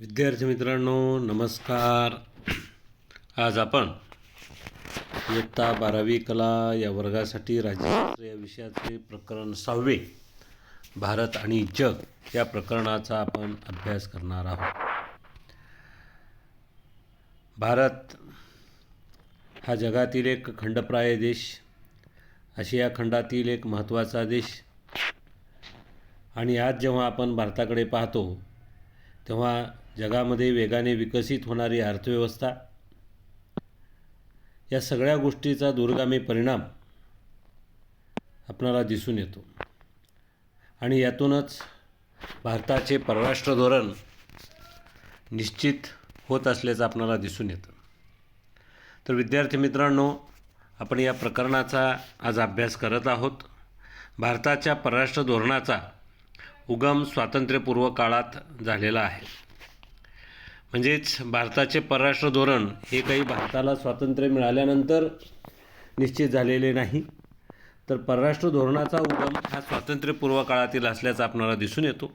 विद्यार्थी मित्रांनो नमस्कार. आज आपण इयत्ता बारावी कला या वर्गासाठी राज्यशास्त्र या विषयाचे प्रकरण सहावे भारत आणि जग या प्रकरणाचा आपण अभ्यास करणार आहोत. भारत हा जगातील एक खंडप्राय देश आशिया खंडातील एक महत्त्वाचा देश. आणि आज जेव्हा आपण भारताकडे पाहतो तेव्हा जगामध्ये वेगाने विकसित होणारी अर्थव्यवस्था या सगळ्या गोष्टीचा दूरगामी परिणाम आपणाला दिसून येतो. आणि यातूनच भारताचे परराष्ट्र धोरण निश्चित होत असल्याचं आपणाला दिसून येतं. तर विद्यार्थी मित्रांनो आपण या प्रकरणाचा आज अभ्यास करत आहोत. भारताच्या परराष्ट्र धोरणाचा उगम स्वातंत्र्यपूर्व काळात झालेला आहे. म्हणजेच भारताचे परराष्ट्र धोरण हे काही भारताला स्वातंत्र्य मिळाल्यानंतर निश्चित झालेले नाही. तर परराष्ट्र धोरणाचा उगम हा स्वातंत्र्यपूर्व काळातील असल्याचा आपणाला दिसून येतो.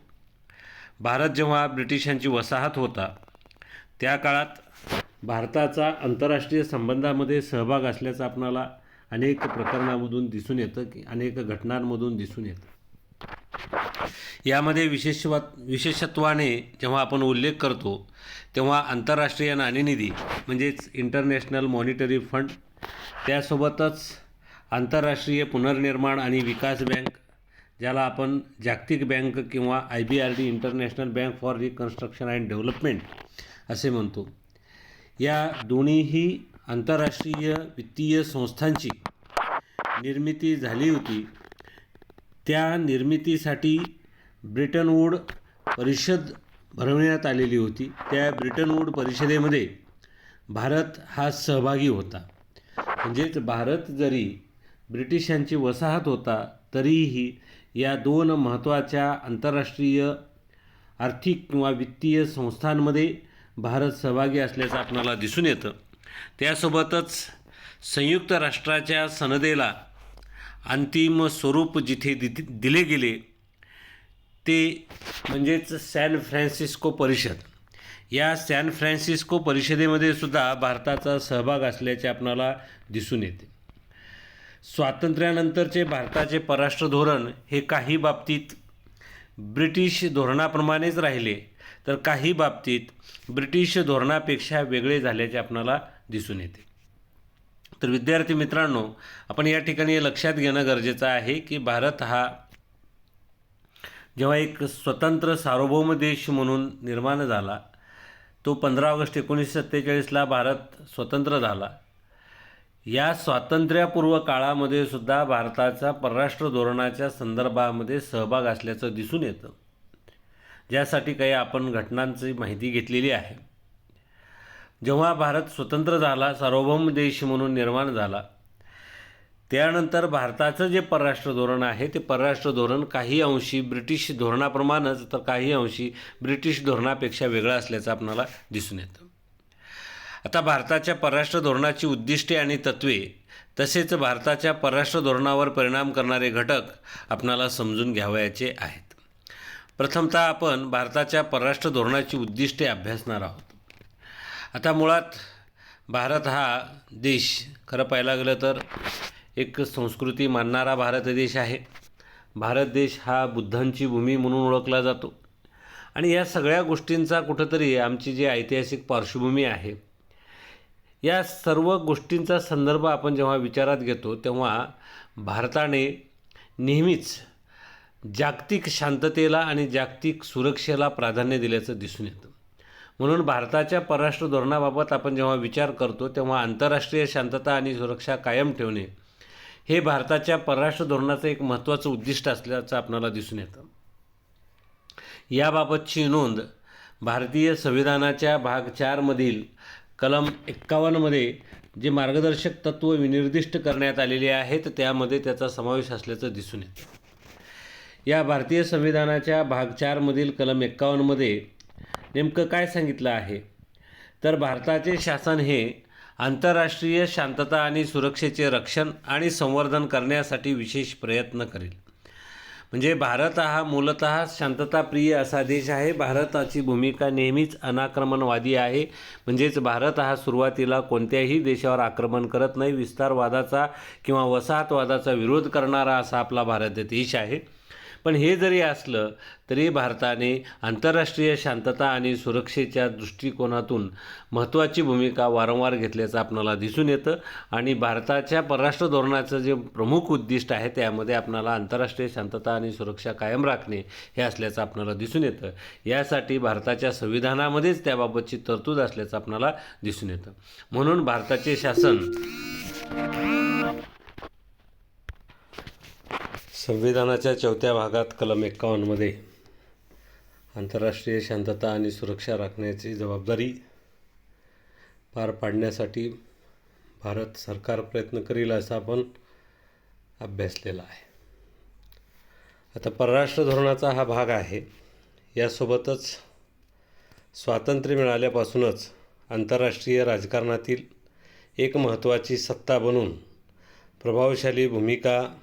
भारत जेव्हा ब्रिटिशांची वसाहत होता त्या काळात भारताचा आंतरराष्ट्रीय संबंधामध्ये सहभाग असल्याचं आपणाला अनेक प्रकरणामधून दिसून येतं की अनेक घटनांमधून दिसून येतं. यामध्ये विशेषवा विशेषत्वाने जेव्हा आपण उल्लेख करतो तेव्हा आंतरराष्ट्रीय नाणेनिधी म्हणजेच इंटरनॅशनल मॉनिटरी फंड त्यासोबतच आंतरराष्ट्रीय पुनर्निर्माण आणि विकास बँक ज्याला आपण जागतिक बँक किंवा I B R D international bank for reconstruction and development असे म्हणतो. या दोन्हीही आंतरराष्ट्रीय वित्तीय संस्थांची निर्मिती झाली होती. त्या निर्मितीसाठी ब्रिटनवूड परिषद भरवण्यात आलेली होती. त्या ब्रिटनवूड परिषदेमध्ये भारत हा सहभागी होता. म्हणजेच भारत जरी ब्रिटिशांची वसाहत होता तरीही या दोन महत्त्वाच्या आंतरराष्ट्रीय आर्थिक किंवा वित्तीय संस्थांमध्ये भारत सहभागी असल्याचं आपणाला दिसून येतं. त्यासोबतच संयुक्त राष्ट्राच्या सनदेला अंतिम स्वरूप जिथे दि दिले गेले ते म्हणजेच सॅन फ्रान्सिस्को परिषद. या सॅन फ्रान्सिस्को परिषदेमध्ये सुद्धा भारताचा सहभाग असल्याचे आपणाला दिसून येते. स्वातंत्र्यानंतरचे भारताचे परराष्ट्र धोरण हे काही बाबतीत ब्रिटिश धोरणाप्रमाणेच राहिले तर काही बाबतीत ब्रिटिश धोरणापेक्षा वेगळे झाल्याचे आपणाला दिसून येते. तर विद्यार्थी मित्रांनो आपण या ठिकाणी लक्षात घेणं गरजेचं आहे की भारत हा जेव्हा एक स्वतंत्र सार्वभौम देश म्हणून निर्माण झाला तो पंधरा ऑगस्ट एकोणीसशे सत्तेचाळीसला भारत स्वतंत्र झाला. या स्वातंत्र्यपूर्व काळामध्ये सुद्धा भारताचा परराष्ट्र धोरणाच्या संदर्भामध्ये सहभाग असल्याचं दिसून येतं. ज्यासाठी काही आपण घटनांची माहिती घेतलेली आहे. जेव्हा भारत स्वतंत्र झाला सार्वभौम देश म्हणून निर्माण झाला त्यानंतर भारताचं जे परराष्ट्र धोरण आहे ते परराष्ट्र धोरण काही अंशी ब्रिटिश धोरणाप्रमाणेच तर काही अंशी ब्रिटिश धोरणापेक्षा वेगळं असल्याचं आपणाला दिसून येतं. आता भारताच्या परराष्ट्र धोरणाची उद्दिष्टे आणि तत्त्वे तसेच भारताच्या परराष्ट्र धोरणावर परिणाम करणारे घटक आपणाला समजून घ्यावयाचे आहेत. प्रथमतः आपण भारताच्या परराष्ट्र धोरणाची उद्दिष्टे अभ्यासणार आहोत. आता मुळात भारत हा देश खरं पाहायला गेलं तर एक संस्कृती मानणारा भारत देश आहे. भारत देश हा बुद्धांची भूमी म्हणून ओळखला जातो. आणि या सगळ्या गोष्टींचा कुठंतरी आमची जी ऐतिहासिक पार्श्वभूमी आहे या सर्व गोष्टींचा संदर्भ आपण जेव्हा विचारात घेतो तेव्हा भारताने नेहमीच जागतिक शांततेला आणि जागतिक सुरक्षेला प्राधान्य दिल्याचं दिसून येतं. म्हणून भारताच्या परराष्ट्र धोरणाबाबत आपण जेव्हा विचार करतो तेव्हा आंतरराष्ट्रीय शांतता आणि सुरक्षा कायम ठेवणे हे भारताच्या परराष्ट्र धोरणाचं एक महत्त्वाचं उद्दिष्ट असल्याचं आपल्याला दिसून येतं. याबाबतची नोंद भारतीय संविधानाच्या भाग चारमधील कलम एक्कावन्नमध्ये जे मार्गदर्शक तत्त्व विनिर्दिष्ट करण्यात आलेले आहेत त्यामध्ये त्याचा समावेश असल्याचं दिसून येतं. या भारतीय संविधानाच्या भाग चारमधील कलम एक्कावन्नमध्ये नेमकं काय सांगितलं आहे? तर भारताचे शासन हे आंतरराष्ट्रीय शांतता आणि सुरक्षेचे रक्षण आणि संवर्धन करण्यासाठी विशेष प्रयत्न करेल. म्हणजे भारत हा मूलतः शांतताप्रिय असा देश आहे. भारताची भूमिका नेहमीच अनाक्रमणवादी आहे. म्हणजेच भारत हा सुरुवातीला कोणत्याही देशावर आक्रमण करत नाही. विस्तारवादाचा किंवा वसाहतवादाचा विरोध करणारा असा आपला भारत देश आहे. पण हे जरी असलं तरी भारताने आंतरराष्ट्रीय शांतता आणि सुरक्षेच्या दृष्टिकोनातून महत्त्वाची भूमिका वारंवार घेतल्याचं आपणाला दिसून येतं आणि भारताच्या परराष्ट्र धोरणाचं जे प्रमुख उद्दिष्ट आहे त्यामध्ये आपणाला आंतरराष्ट्रीय शांतता आणि सुरक्षा कायम राखणे हे असल्याचं आपणाला दिसून येतं. यासाठी भारताच्या संविधानामध्येच त्याबाबतची तरतूद असल्याचं आपणाला दिसून येतं. म्हणून भारताचे शासन संविधानाच्या चौथ्या भागात कलम एक्कावन्नमध्ये आंतरराष्ट्रीय शांतता आणि सुरक्षा राखण्याची जबाबदारी पार पाडण्यासाठी भारत सरकार प्रयत्न करील असा आपण अभ्यासलेला आहे. आता परराष्ट्र धोरणाचा हा भाग आहे. यासोबतच स्वातंत्र्य मिळाल्यापासूनच आंतरराष्ट्रीय राजकारणातील एक महत्त्वाची सत्ता बनून प्रभावशाली भूमिका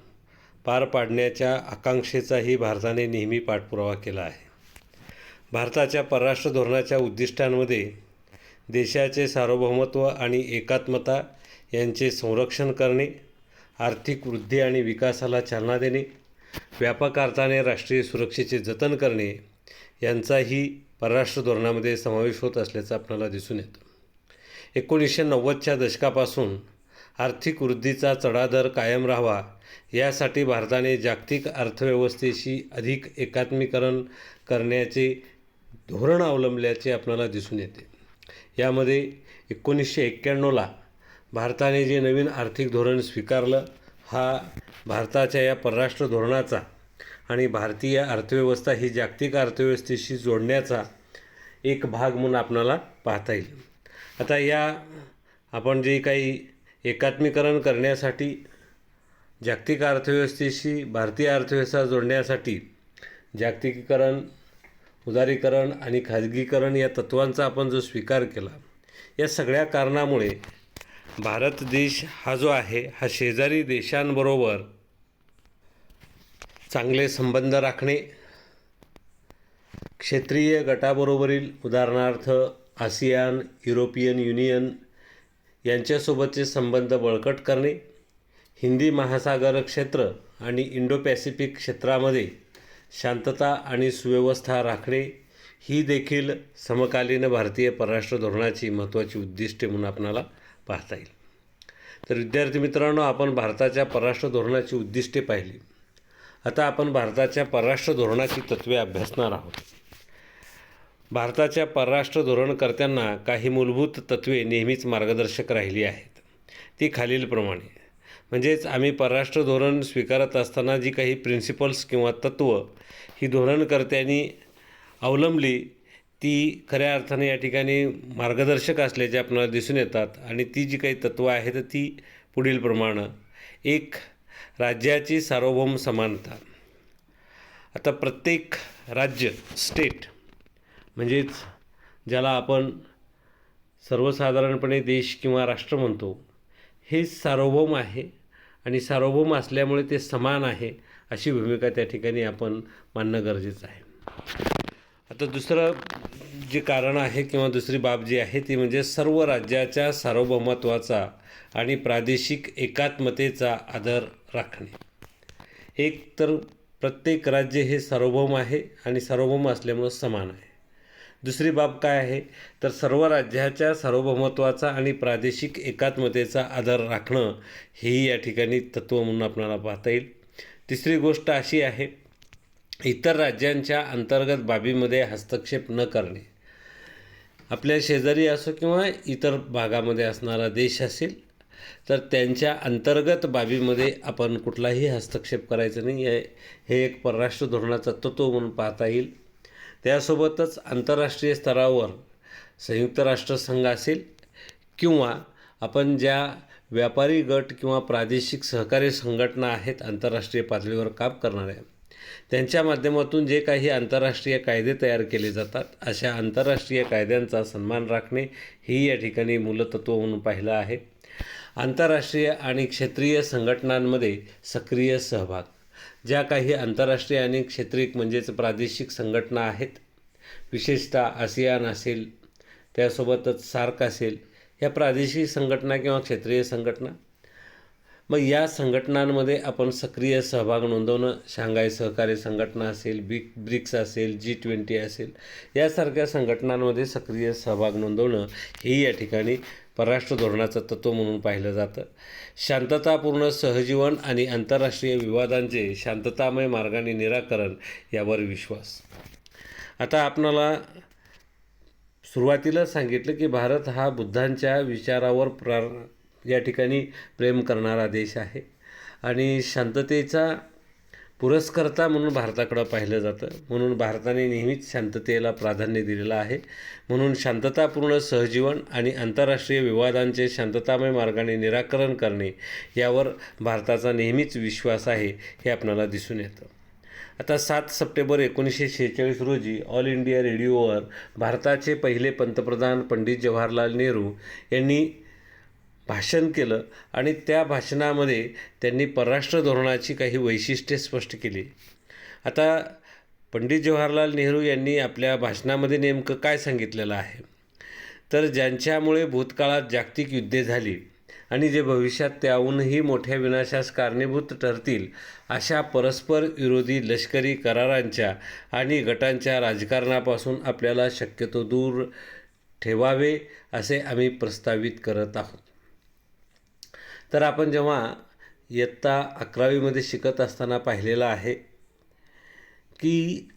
पार पाडण्याच्या आकांक्षेचाही भारताने नेहमी पाठपुरावा केला आहे. भारताच्या परराष्ट्र धोरणाच्या उद्दिष्टांमध्ये देशाचे सार्वभौमत्व आणि एकात्मता यांचे संरक्षण करणे आर्थिक वृद्धी आणि विकासाला चालना देणे व्यापक अर्थाने राष्ट्रीय सुरक्षेचे जतन करणे यांचाही परराष्ट्र धोरणामध्ये समावेश होत असल्याचं आपल्याला दिसून येतं. एकोणीसशे नव्वदच्या दशकापासून आर्थिक वृद्धीचा चढादर कायम राहावा यासाठी भारताने जागतिक अर्थव्यवस्थेशी अधिक एकात्मीकरण करण्याचे धोरण अवलंबल्याचे आपल्याला दिसून येते. यामध्ये एकोणीसशे एक्क्याण्णवला भारताने जे नवीन आर्थिक धोरण स्वीकारलं हा भारताच्या या परराष्ट्र धोरणाचा आणि भारतीय अर्थव्यवस्था ही जागतिक अर्थव्यवस्थेशी जोडण्याचा एक भाग म्हणून आपणाला पाहता येईल. आता या आपण जे काही एकात्मीकरण करण्यासाठी जागतिक अर्थव्यवस्थेशी भारतीय अर्थव्यवस्था जोडण्यासाठी जागतिकीकरण उदारीकरण आणि खाजगीकरण या तत्त्वांचा आपण जो स्वीकार केला या सगळ्या कारणामुळे भारत देश हा जो आहे हा शेजारी देशांबरोबर चांगले संबंध राखणे क्षेत्रीय गटाबरोबरील उदाहरणार्थ आसियान युरोपियन युनियन यांच्यासोबतचे संबंध बळकट करणे हिंदी महासागर क्षेत्र आणि इंडो पॅसिफिक क्षेत्रामध्ये शांतता आणि सुव्यवस्था राखणे ही देखील समकालीन भारतीय परराष्ट्र धोरणाची महत्त्वाची उद्दिष्टे म्हणून आपणाला पाहता येईल. तर विद्यार्थी मित्रांनो आपण भारताच्या परराष्ट्र धोरणाची उद्दिष्टे पाहिली. आता आपण भारताच्या परराष्ट्र धोरणाची तत्त्वे अभ्यासणार आहोत. भारताच्या परराष्ट्र धोरणकर्त्यांना काही मूलभूत तत्त्वे नेहमीच मार्गदर्शक राहिली आहेत. ती खालीलप्रमाणे. म्हणजेच आम्ही परराष्ट्र धोरण स्वीकारत असताना जी काही प्रिन्सिपल्स किंवा तत्त्व ही धोरणकर्त्यांनी अवलंबली ती खऱ्या अर्थाने या ठिकाणी मार्गदर्शक असल्याचे आपल्याला दिसून येतात आणि ती जी काही तत्त्वं आहेत ती पुढीलप्रमाणे एक राज्याची सार्वभौम समानता. आता प्रत्येक राज्य स्टेट म्हणजेच ज्याला आपण सर्वसाधारणपणे देश किंवा राष्ट्र म्हणतो हे सार्वभौम आहे. आणि सार्वभौम असल्यामुळे ते समान आहे अशी भूमिका त्या ठिकाणी आपण मानणं गरजेचं आहे. आता दुसरं जे कारण आहे किंवा दुसरी बाब जी आहे ती म्हणजे सर्व राज्याच्या सार्वभौमत्वाचा आणि प्रादेशिक एकात्मतेचा आदर राखणे. एक तर प्रत्येक राज्य हे सार्वभौम आहे आणि सार्वभौम असल्यामुळं समान आहे. दुसरी बाब काय आहे? तर सर्व राज्याच्या सार्वभौमत्वाचा आणि प्रादेशिक एकात्मतेचा आदर राखणं हेही या ठिकाणी तत्त्व म्हणून आपल्याला पाहता येईल. तिसरी गोष्ट अशी आहे इतर राज्यांच्या अंतर्गत बाबीमध्ये हस्तक्षेप न करणे. आपल्या शेजारी असो किंवा इतर भागामध्ये असणारा देश असेल तर त्यांच्या अंतर्गत बाबीमध्ये आपण कुठलाही हस्तक्षेप करायचा नाही. आहे हे एक परराष्ट्र धोरणाचं तत्त्व म्हणून पाहता येईल. त्यासोबतच आंतरराष्ट्रीय स्तरावर संयुक्त राष्ट्रसंघ असेल किंवा आपण ज्या व्यापारी गट किंवा प्रादेशिक सहकारी संघटना आहेत आंतरराष्ट्रीय पातळीवर काम करणाऱ्या त्यांच्या माध्यमातून जे काही आंतरराष्ट्रीय कायदे तयार केले जातात अशा आंतरराष्ट्रीय कायद्यांचा सन्मान राखणे ही या ठिकाणी मूलतत्व म्हणून पाहिलं आहे. आंतरराष्ट्रीय आणि क्षेत्रीय संघटनांमध्ये सक्रिय सहभाग ज्या काही आंतरराष्ट्रीय आणि क्षेत्रिक म्हणजेच प्रादेशिक संघटना आहेत विशेषतः आसियान असेल त्यासोबतच सार्क असेल या प्रादेशिक संघटना किंवा क्षेत्रीय संघटना मग या संघटनांमध्ये आपण सक्रिय सहभाग नोंदवणं शांघाय सहकारी संघटना असेल बिग ब्रिक्स असेल जी ट्वेंटी असेल यासारख्या संघटनांमध्ये सक्रिय सहभाग नोंदवणं ही या ठिकाणी परराष्ट्र धोरणाचं तत्त्व म्हणून पाहिलं जातं. शांततापूर्ण सहजीवन आणि आंतरराष्ट्रीय विवादांचे शांततामय मार्गाने निराकरण यावर विश्वास. आता आपणाला सुरुवातीला सांगितलं की भारत हा बुद्धांच्या विचारावर प्रार या ठिकाणी प्रेम करणारा देश आहे. आणि शांततेचा पुरस्कर्ता म्हणून भारताकडं पाहिलं जातं. म्हणून भारताने नेहमीच शांततेला प्राधान्य दिलेलं आहे. म्हणून शांततापूर्ण सहजीवन आणि आंतरराष्ट्रीय विवादांचे शांततामय मार्गाने निराकरण करणे यावर भारताचा नेहमीच विश्वास आहे हे आपणाला दिसून येतं. आता सात सप्टेंबर एकोणीसशे शेहेचाळीस रोजी ऑल इंडिया रेडिओवर भारताचे पहिले पंतप्रधान पंडित जवाहरलाल नेहरू यांनी भाषण केलं आणि त्या भाषणामध्ये त्यांनी परराष्ट्र धोरणाची काही वैशिष्ट्ये स्पष्ट केली. आता पंडित जवाहरलाल नेहरू यांनी आपल्या भाषणामध्ये नेमकं काय सांगितलेलं आहे? तर ज्यांच्यामुळे भूतकाळात जागतिक युद्धे झाली आणि जे भविष्यात त्याहूनही मोठ्या विनाशास कारणीभूत ठरतील अशा परस्पर विरोधी लष्करी करारांच्या आणि गटांच्या राजकारणापासून आपल्याला शक्यतो दूर ठेवावे असे आम्ही प्रस्तावित करत आहोत. तर आपण जेव्हा इयत्ता अकरावीमध्ये शिकत असताना पाहिलेलं आहे की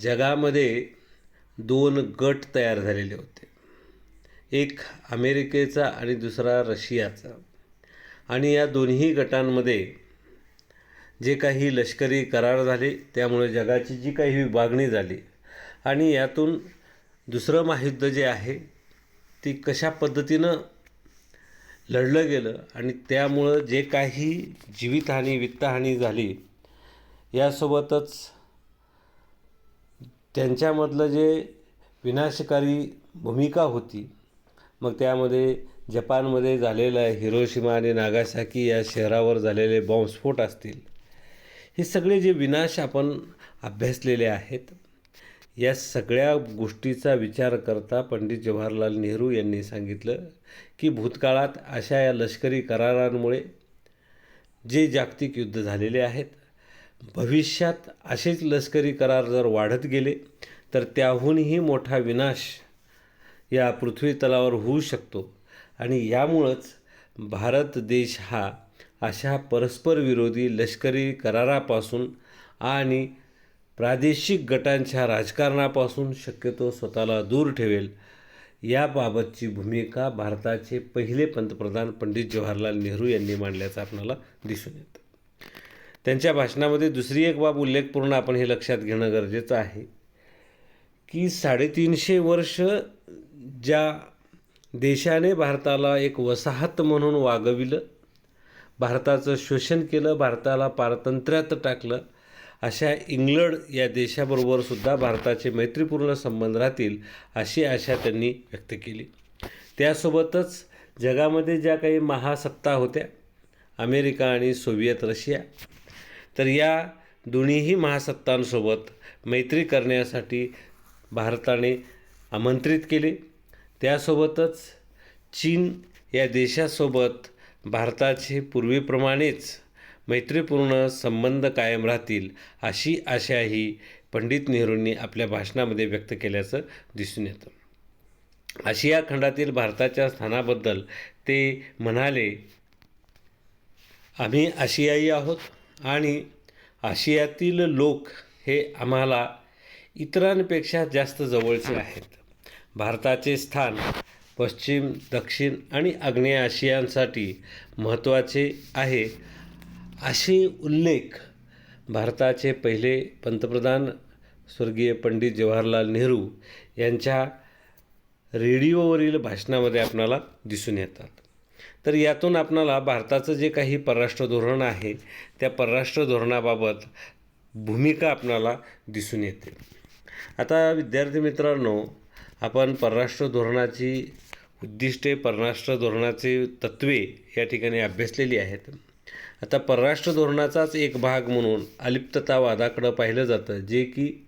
जगामध्ये दोन गट तयार झालेले होते. एक अमेरिकेचा आणि दुसरा रशियाचा. आणि या दोन्ही गटांमध्ये जे काही लष्करी करार झाले त्यामुळे जगाची जी काही विभागणी झाली आणि यातून दुसरं महायुद्ध जे आहे ती कशा पद्धतीनं लढलं गेलं आणि त्यामुळं जे काही जीवितहानी वित्तहानी झाली यासोबतच त्यांच्यामधलं जे विनाशकारी भूमिका होती मग त्यामध्ये जपानमध्ये झालेलं हिरोशिमा आणि नागासाकी या शहरावर झालेले बॉम्बस्फोट असतील. हे सगळे जे विनाश आपण अभ्यासलेले आहेत या सगळ्या गोष्टीचा विचार करता पंडित जवाहरलाल नेहरू यांनी सांगितलं. की भूतकाळात अशा या लष्करी करारांमुळे जे जागतिक युद्ध झालेले आहेत भविष्यात असेच लष्करी करार जर वाढत गेले तर त्याहूनही मोठा विनाश या पृथ्वी तलावर होऊ शकतो. आणि यामुळंच भारत देश हा अशा परस्पर विरोधी लष्करी करारापासून आणि प्रादेशिक गटांच्या राजकारणापासून शक्यतो स्वतःला दूर ठेवेल याबाबतची भूमिका भारताचे पहिले पंतप्रधान पंडित जवाहरलाल नेहरू यांनी मांडल्याचं आपल्याला दिसून येतं. त्यांच्या भाषणामध्ये दुसरी एक बाब उल्लेखपूर्ण आपण हे लक्षात घेणं गरजेचं आहे की साडेतीनशे वर्ष ज्या देशाने भारताला एक वसाहत म्हणून वागविलं भारताचं शोषण केलं भारताला पारतंत्र्यात टाकलं अशा इंग्लंड या देशाबरोबर सुद्धा भारताचे मैत्रीपूर्ण संबंध राहतील अशी आशा त्यांनी व्यक्त केली. त्यासोबतच जगामध्ये ज्या काही महासत्ता होत्या अमेरिका आणि सोव्हिएत रशिया तर या दोन्हीही महासत्तांसोबत मैत्री करण्यासाठी भारताने आमंत्रित केले. त्यासोबतच चीन या देशासोबत भारताचे पूर्वीप्रमाणेच मैत्रीपूर्ण संबंध कायम राहतील अशी आशाही पंडित नेहरूंनी आपल्या भाषणामध्ये व्यक्त केल्याचं दिसून येतं. आशिया खंडातील भारताच्या स्थानाबद्दल ते म्हणाले आम्ही आशियाई आहोत आणि आशियातील लोक हे आम्हाला इतरांपेक्षा जास्त जवळचे आहेत. भारताचे स्थान पश्चिम दक्षिण आणि आग्नेय आशियांसाठी महत्त्वाचे आहे असे उल्लेख भारताचे पहिले पंतप्रधान स्वर्गीय पंडित जवाहरलाल नेहरू यांच्या रेडिओवरील भाषणामध्ये आपणाला दिसून येतात. तर यातून आपणाला भारताचं जे काही परराष्ट्र धोरण आहे त्या परराष्ट्र धोरणाबाबत भूमिका आपणाला दिसून येते. आता विद्यार्थी मित्रांनो आपण परराष्ट्र धोरणाची उद्दिष्टे परराष्ट्र धोरणाची तत्त्वे या ठिकाणी अभ्यासलेली आहेत. आता परराष्ट्र धोरणाचाच एक भाग म्हणून अलिप्ततावादाकडं पाहिलं जातं जे की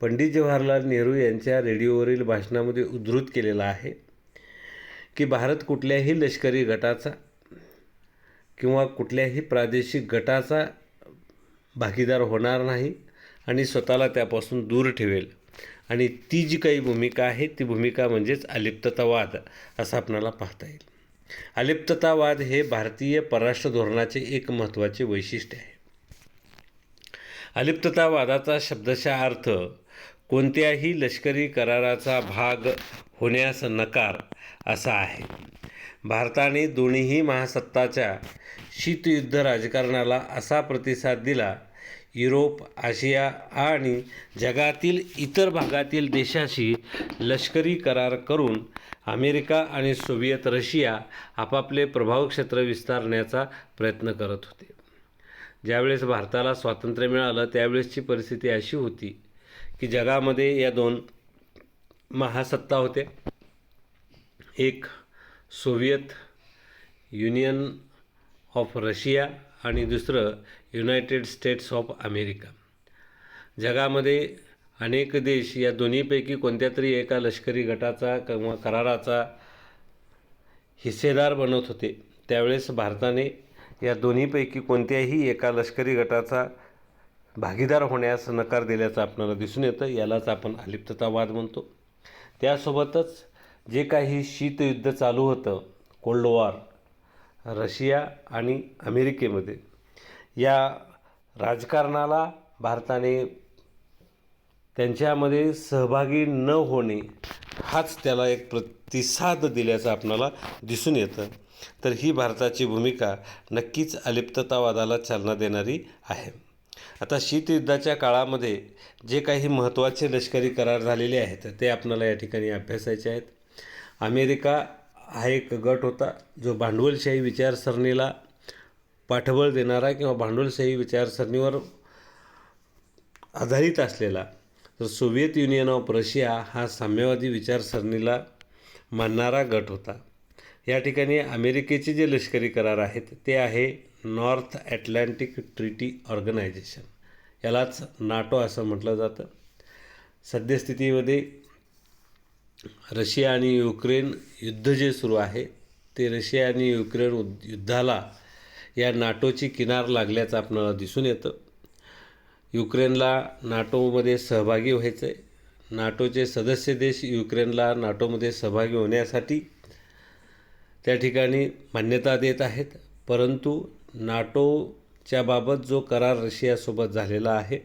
पंडित जवाहरलाल नेहरू यांच्या रेडिओवरील भाषणामध्ये उद्धृत केलेलं आहे की भारत कुठल्याही लष्करी गटाचा किंवा कुठल्याही प्रादेशिक गटाचा भागीदार होणार नाही आणि स्वतःला त्यापासून दूर ठेवेल. आणि ती जी काही भूमिका आहे ती भूमिका म्हणजेच अलिप्ततावाद असं आपणाला पाहता येईल. अलिप्ततावाद हे भारतीय परराष्ट्र धोरणाचे एक महत्त्वाचे वैशिष्ट्य आहे. अलिप्ततावादाचा शब्दशः अर्थ कोणत्याही लष्करी कराराचा भाग होण्यास नकार असा आहे. भारताने दोन्हीही महासत्ताच्या शीतयुद्ध राजकारणाला असा प्रतिसाद दिला युरोप आशिया आणि जगातील इतर भागातील देशाशी लष्करी करार करून अमेरिका आणि सोव्हिएत रशिया आपापले प्रभाव क्षेत्र विस्तारण्याचा प्रयत्न करत होते. ज्यावेळेस भारताला स्वातंत्र्य मिळालं त्यावेळेसची परिस्थिती अशी होती की जगामध्ये या दोन महासत्ता होत्या. एक सोव्हिएत युनियन ऑफ रशिया आणि दुसरं युनायटेड स्टेट्स ऑफ अमेरिका जगामध्ये अनेक देश या दोन्हीपैकी कोणत्या तरी एका लष्करी गटाचा किंवा कराराचा हिस्सेदार बनत होते. त्यावेळेस भारताने या दोन्हीपैकी कोणत्याही एका लष्करी गटाचा भागीदार होण्यास नकार दिल्याचं आपल्याला दिसून येतं. यालाच आपण अलिप्ततावाद म्हणतो. त्यासोबतच जे काही शीतयुद्ध चालू होतं कोल्ड वॉर रशिया आणि अमेरिकेमध्ये या राजकारणाला भारताने त्यांच्यामध्ये सहभागी न होणे हाच त्याला एक प्रतिसाद दिल्याचं आपणाला दिसून येतं. तर ही भारताची भूमिका नक्कीच अलिप्ततावादाला चालना देणारी आहे. आता शीतयुद्धाच्या काळामध्ये जे काही महत्त्वाचे लष्करी करार झालेले आहेत ते आपणाला या ठिकाणी अभ्यासायचे आहेत. अमेरिका हा एक गट होता जो भांडवलशाही विचारसरणीला पाठबळ देणारा किंवा भांडवलशाही विचारसरणीवर आधारित असलेला तर सोव्हिएत युनियन ऑफ रशिया हा साम्यवादी विचारसरणीला मानणारा गट होता. या ठिकाणी अमेरिकेचे जे लष्करी करार आहेत ते आहे नॉर्थ ॲटलांटिक ट्रिटी ऑर्गनायझेशन. यालाच नाटो असं म्हटलं जातं. सद्यस्थितीमध्ये रशिया आणि युक्रेन युद्ध जे सुरू आहे ते रशिया आणि युक्रेन उद- युद्धाला या नाटोची किनार लागल्याचं आपल्याला दिसून येतं. युक्रेनला नाटोमध्ये सहभागी व्हायचं आहे नाटोचे सदस्य देश युक्रेनला नाटोमध्ये सहभागी होण्यासाठी त्या ठिकाणी मान्यता देत आहेत. परंतु नाटोच्या बाबत जो करार रशियासोबत झालेला आहे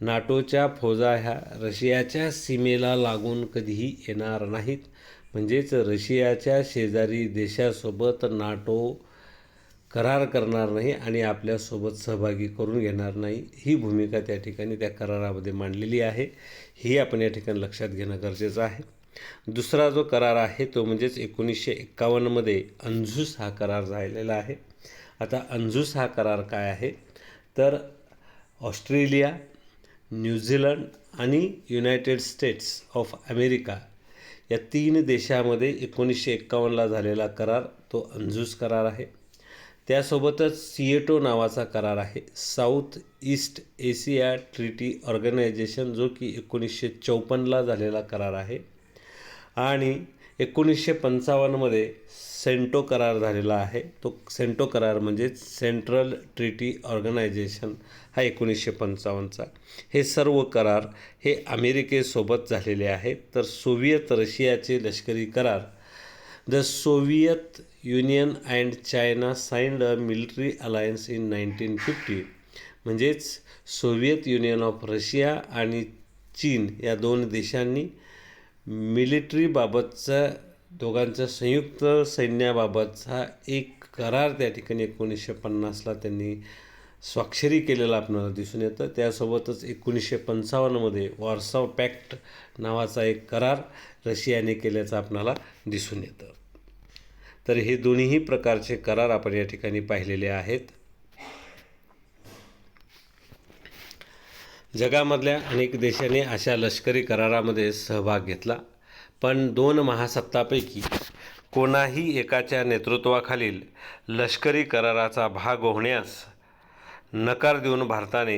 नाटोच्या फौजा ह्या रशियाच्या सीमेला लागून कधीही येणार नाहीत. म्हणजेच रशियाच्या शेजारी देशासोबत नाटो करार करणार नाही आणि आपल्यासोबत सहभागी करून घेणार नाही ही भूमिका त्या ठिकाणी त्या करारामध्ये मांडलेली आहे. ही आपण या ठिकाणी लक्षात घेणं गरजेचं आहे. दुसरा जो करार आहे तो म्हणजेच एकोणीसशे एक्कावन्नमध्ये अंजूस हा करार झालेला आहे. आता अंजूस हा करार काय आहे? तर ऑस्ट्रेलिया न्यूझीलंड आणि युनायटेड स्टेट्स ऑफ अमेरिका या तीन देशामध्ये एकोणीसशे एक्कावन्नला झालेला करार तो अंजूस करार आहे. त्यासोबतच सिएटो नावाचा करार आहे. South East Asia treaty organization जो की एकोणीसशे चौपन्नला झालेला करार आहे. आणि एकोणीसशे पंचावन्नमध्ये सेंटो करार झालेला आहे. तो सेंटो करार म्हणजेच सेंट्रल ट्रिटी ऑर्गनायझेशन हा एकोणीसशे पंचावन्नचा हे सर्व करार हे अमेरिकेसोबत झालेले आहेत. तर सोव्हिएत रशियाचे लष्करी करार the Soviet Union and China signed a military alliance in nineteen fifty. म्हणजेच सोव्हिएत युनियन ऑफ रशिया आणि चीन या दोन देशांनी मिलिटरीबाबतचा दोघांचा संयुक्त सैन्याबाबतचा एक करार त्या ठिकाणी एकोणीसशे पन्नासला त्यांनी स्वाक्षरी केलेला आपल्याला दिसून येतं. त्यासोबतच एकोणीसशे पंचावन्नमध्ये वॉर्सॉ पॅक्ट नावाचा एक करार रशियाने केल्याचं आपणाला दिसून येतं. तर हे दोन्हीही प्रकारचे करार आपण या ठिकाणी पाहिलेले आहेत. जगामधल्या अनेक देशांनी अशा लष्करी करारामध्ये सहभाग घेतला पण दोन महासत्तापैकी कोणाही एकाच्या नेतृत्वाखालील लष्करी कराराचा भाग होण्यास नकार देऊन भारताने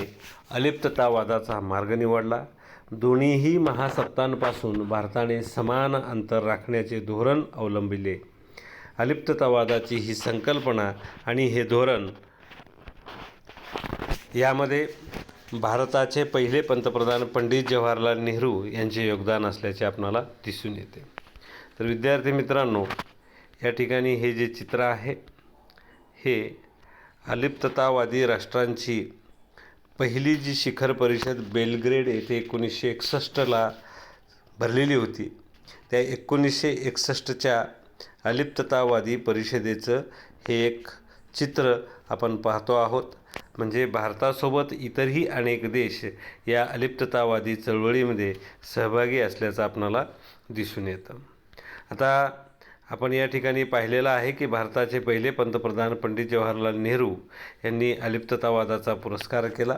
अलिप्ततावादाचा मार्ग निवडला. दोन्हीही महासत्तांपासून भारताने समान अंतर राखण्याचे धोरण अवलंबिले. अलिप्ततावादाची ही संकल्पना आणि हे धोरण यामध्ये भारताचे पहिले पंतप्रधान पंडित जवाहरलाल नेहरू यांचे योगदान असल्याचे आपणाला दिसून येते. तर विद्यार्थी मित्रांनो या ठिकाणी हे जे चित्र आहे हे अलिप्ततावादी राष्ट्रांची पहिली जी शिखर परिषद बेलग्रेड येथे एकोणीसशे एकसष्टला भरलेली होती त्या एकोणीसशे एकसष्टच्या अलिप्ततावादी परिषदेचं हे एक चित्र आपण पाहतो आहोत. म्हणजे भारतासोबत इतरही अनेक देश या अलिप्ततावादी चळवळीमध्ये सहभागी असल्याचं आपणाला दिसून येतं. आता आपण या ठिकाणी पाहिलेलं आहे की भारताचे पहिले पंतप्रधान पंडित जवाहरलाल नेहरू यांनी अलिप्ततावादाचा पुरस्कार केला.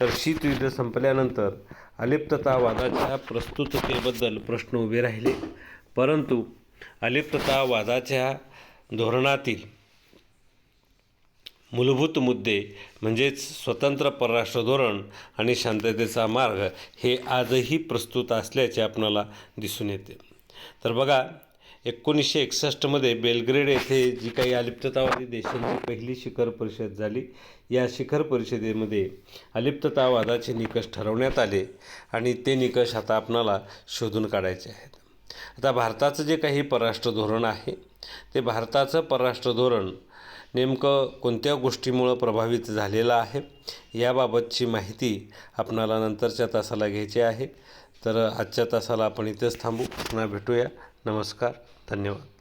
तर शीतयुद्ध संपल्यानंतर अलिप्ततावादाच्या प्रस्तुततेबद्दल प्रश्न उभे राहिले. परंतु अलिप्ततावादाच्या धोरणातील मूलभूत मुद्दे म्हणजेच स्वतंत्र परराष्ट्र धोरण आणि शांततेचा मार्ग हे आजही प्रस्तुत असल्याचे आपणाला दिसून येते. तर बघा एकोणीसशे एकसष्टमध्ये बेलग्रेड येथे जी काही अलिप्ततावादी देशांची पहिली शिखर परिषद झाली या शिखर परिषदेमध्ये अलिप्ततावादाचे निकष ठरवण्यात आले आणि ते निकष आता आपणाला शोधून काढायचे आहेत. आता भारताचं जे काही परराष्ट्र धोरण आहे ते भारताचं परराष्ट्र धोरण नेमकं कोणत्या गोष्टीमुळं प्रभावित झालेलं आहे याबाबतची माहिती आपणाला नंतरच्या तासाला घ्यायची आहे. तर आजच्या तासाला आपण इथेच थांबू. पुन्हा भेटूया. नमस्कार. धन्यवाद.